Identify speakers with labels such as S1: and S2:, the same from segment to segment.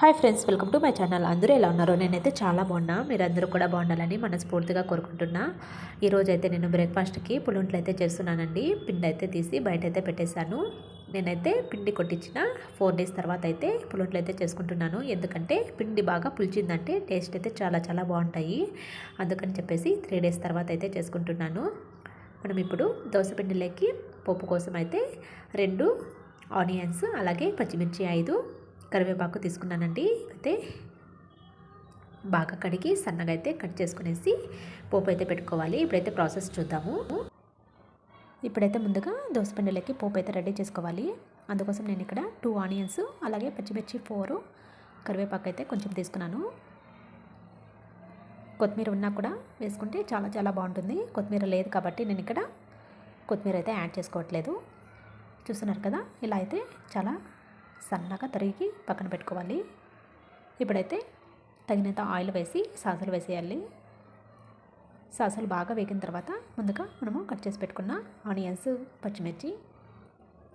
S1: Hi friends welcome to my channel అందరూ ఎలా ఉన్నారో? నేనైతే చాలా బాగున్నా. మీరందరూ కూడా బాగుండాలని మనస్ఫూర్తిగా కోరుకుంటున్నా. ఈరోజు అయితే నేను బ్రేక్ఫాస్ట్కి పులుంట్లు అయితే చేస్తున్నానండి. పిండి అయితే తీసి బయట అయితే పెట్టేశాను. నేనైతే పిండి కొట్టించిన ఫోర్ డేస్ తర్వాత అయితే పులుంట్లు అయితే చేసుకుంటున్నాను. ఎందుకంటే పిండి బాగా పులిచిందంటే టేస్ట్ అయితే చాలా చాలా బాగుంటాయి. అందుకని చెప్పేసి త్రీ డేస్ తర్వాత అయితే చేసుకుంటున్నాను. మనం ఇప్పుడు దోశ పిండిలోకి పప్పు కోసం అయితే రెండు ఆనియన్స్ అలాగే పచ్చిమిర్చి ఐదు కరివేపాకు తీసుకున్నానండి. అయితే బాగా కడిగి సన్నగా అయితే కట్ చేసుకునేసి పోపు అయితే పెట్టుకోవాలి. ఇప్పుడైతే ప్రాసెస్ చూద్దాము. ఇప్పుడైతే ముందుగా దోసపిండిలోకి పోపు అయితే రెడీ చేసుకోవాలి. అందుకోసం నేను ఇక్కడ టూ ఆనియన్స్ అలాగే పచ్చిమిర్చి ఫోరు కరివేపాకు అయితే కొంచెం తీసుకున్నాను. కొత్తిమీర ఉన్నా కూడా వేసుకుంటే చాలా చాలా బాగుంటుంది. కొత్తిమీర లేదు కాబట్టి నేను ఇక్కడ కొత్తిమీర అయితే యాడ్ చేసుకోవట్లేదు. చూస్తున్నారు కదా? ఇలా అయితే చాలా సన్నగా తరిగి పక్కన పెట్టుకోవాలి. ఇప్పుడైతే తగినంత ఆయిల్ వేసి సాసులు వేసేయాలి. సాసులు బాగా వేగిన తర్వాత ముందుగా మనము కట్ చేసి పెట్టుకున్న ఆనియన్స్ పచ్చిమిర్చి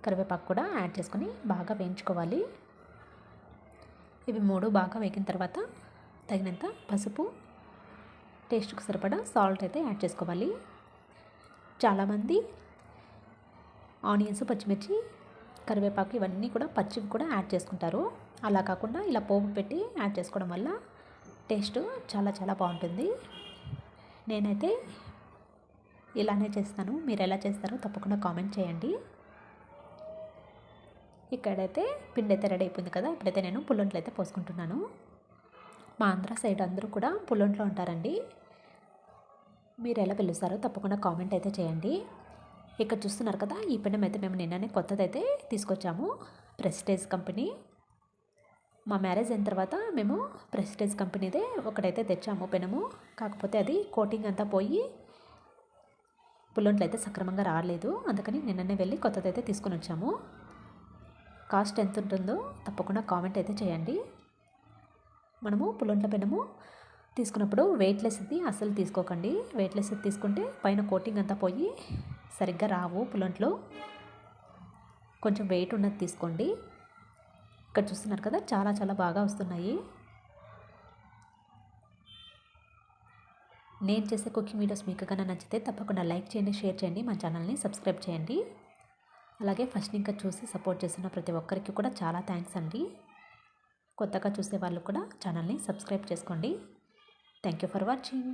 S1: కరివేపాకు కూడా యాడ్ చేసుకొని బాగా వేయించుకోవాలి. ఇవి మూడు బాగా వేగిన తర్వాత తగినంత పసుపు టేస్ట్కి సరిపడా సాల్ట్ అయితే యాడ్ చేసుకోవాలి. చాలామంది ఆనియన్స్ పచ్చిమిర్చి కరివేపాకు ఇవన్నీ కూడా పచ్చివి కూడా యాడ్ చేసుకుంటారు. అలా కాకుండా ఇలా పోపు పెట్టి యాడ్ చేసుకోవడం వల్ల టేస్ట్ చాలా చాలా బాగుంటుంది. నేనైతే ఇలానే చేస్తాను. మీరు ఎలా చేస్తారో తప్పకుండా కామెంట్ చేయండి. ఇక్కడైతే పిండి అయితే రెడీ అయిపోయింది కదా ఇప్పుడైతే నేను పుల్లొంట్లు అయితే పోసుకుంటున్నాను. మా ఆంధ్ర సైడ్ అందరూ కూడా పుల్లొంట్లో ఉంటారండి. మీరు ఎలా పిలుస్తారో తప్పకుండా కామెంట్ అయితే చేయండి. ఇక్కడ చూస్తున్నారు కదా ఈ పెనం అయితే మేము నిన్ననే కొత్తదైతే తీసుకొచ్చాము. ప్రెస్టేజ్ కంపెనీ మా మ్యారేజ్ అయిన తర్వాత మేము ప్రెస్టేజ్ కంపెనీదే ఒకటైతే తెచ్చాము పెనము. కాకపోతే అది కోటింగ్ అంతా పోయి పుల్లొంట్లు అయితే సక్రమంగా రాలేదు. అందుకని నిన్ననే వెళ్ళి కొత్తదైతే తీసుకొని వచ్చాము. కాస్ట్ ఎంత ఉంటుందో తప్పకుండా కామెంట్ అయితే చేయండి. మనము పుల్లొంట్ల పెనము తీసుకున్నప్పుడు వెయిట్లెస్ది అసలు తీసుకోకండి. వెయిట్లెస్ తీసుకుంటే పైన కోటింగ్ అంతా పోయి సరిగ్గా రావు పులంట్లో. కొంచెం వెయిట్ ఉన్నది తీసుకోండి. ఇక్కడ చూస్తున్నారు కదా చాలా చాలా బాగా వస్తున్నాయి. నేను చేసే కుకింగ్ వీడియోస్ మీకు కన్నా నచ్చితే తప్పకుండా లైక్ చేయండి షేర్ చేయండి మా ఛానల్ని సబ్స్క్రైబ్ చేయండి. అలాగే ఫస్ట్ ఇంకా చూసి సపోర్ట్ చేస్తున్న ప్రతి ఒక్కరికి కూడా చాలా థ్యాంక్స్ అండి. కొత్తగా చూసే వాళ్ళు కూడా ఛానల్ని సబ్స్క్రైబ్ చేసుకోండి. Thank you for watching